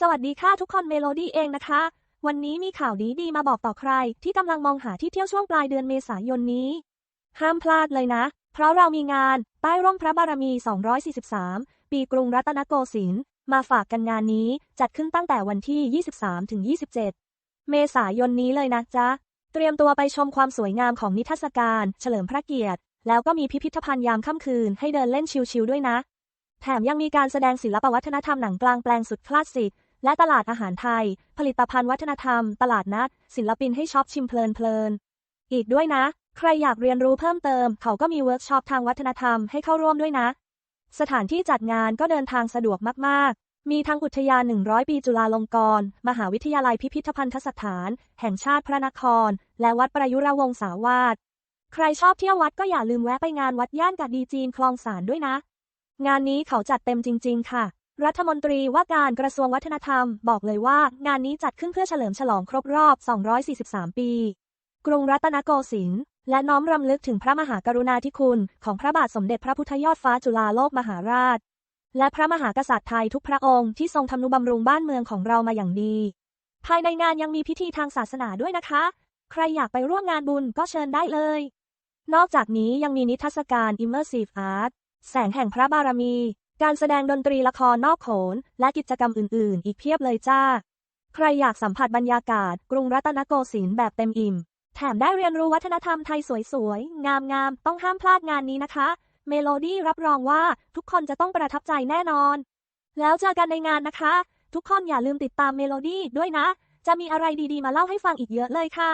สวัสดีค่ะทุกคนเมโลดี้เองนะคะ วันนี้มีข่าวดีดีมาบอกต่อใคร ที่กำลังมองหาที่เที่ยวช่วงปลายเดือนเมษายนนี้ ห้ามพลาดเลยนะ เพราะเรามีงานใต้ร่มพระบารมี 243 ปีกรุงรัตนโกสินทร์มาฝากกันงานนี้จัดขึ้นตั้งแต่วันที่ 23ถึง27 เมษายนนี้เลยนะจ๊ะ เตรียมตัวไปชมความสวยงามของนิทรรศการ เฉลิมพระเกียรติ แล้วก็มีพิพิธภัณฑ์ยามค่ำคืนให้เดินเล่นชิลๆด้วยนะ แถมยังมีการแสดงศิลปวัฒนธรรมหนังกลางแปลงสุดคลาสสิก และตลาดอาหารไทย ผลิตภัณฑ์วัฒนธรรม ตลาดนัด ศิลปินให้ช็อปชิมเพลินเพลินๆอีกด้วยนะ ใครอยากเรียนรู้เพิ่มเติม เขาก็มีเวิร์กช็อปทางวัฒนธรรมให้เข้าร่วมด้วยนะ สถานที่จัดงานก็เดินทางสะดวกมาก ๆ มีทั้งอุทยาน 100 ปีจุฬาลงกรณ์ มหาวิทยาลัยพิพิธภัณฑสถาน แห่งชาติพระนคร และวัดประยุรวงศาวาส ใครชอบเที่ยววัดก็อย่าลืมแวะไปงานวัดย่านกัดดีจีนคลองสานด้วยนะ งานนี้เขาจัดเต็มจริง ๆ ค่ะ รัฐมนตรีว่าการกระทรวงวัฒนธรรมบอกเลยว่า งานนี้จัดขึ้นเพื่อเฉลิมฉลองครบรอบ 243 ปี กรุงรัตนโกสินทร์และน้อมรำลึกถึงพระมหากรุณาธิคุณ ของพระบาทสมเด็จพระพุทธยอดฟ้าจุฬาโลกมหาราช และพระมหากษัตริย์ไทยทุกพระองค์ที่ทรงทำนุบำรุงบ้านเมืองของเรามาอย่างดี ภายในงานยังมีพิธีทางศาสนาด้วยนะคะ ใครอยากไปร่วมงานบุญก็เชิญได้เลย นอกจากนี้ยังมีนิทรรศการ Immersive Art แสงแห่งพระบารมี การแสดงดนตรีละครนอกโขน และกิจกรรมอื่น ๆ อีกเพียบเลยจ้า ใครอยากสัมผัสบรรยากาศ กรุงรัตนโกสินทร์แบบเต็มอิ่ม แถมได้เรียนรู้วัฒนธรรมไทยสวย ๆ งาม ๆ ต้องห้ามพลาดงานนี้นะคะ เมโลดี้รับรองว่าทุกคนจะต้องประทับใจแน่นอน แล้วเจอกันในงานนะคะ ทุกคนอย่าลืมติดตามเมโลดี้ด้วยนะ จะมีอะไรดี ๆ มาเล่าให้ฟังอีกเยอะเลยค่ะ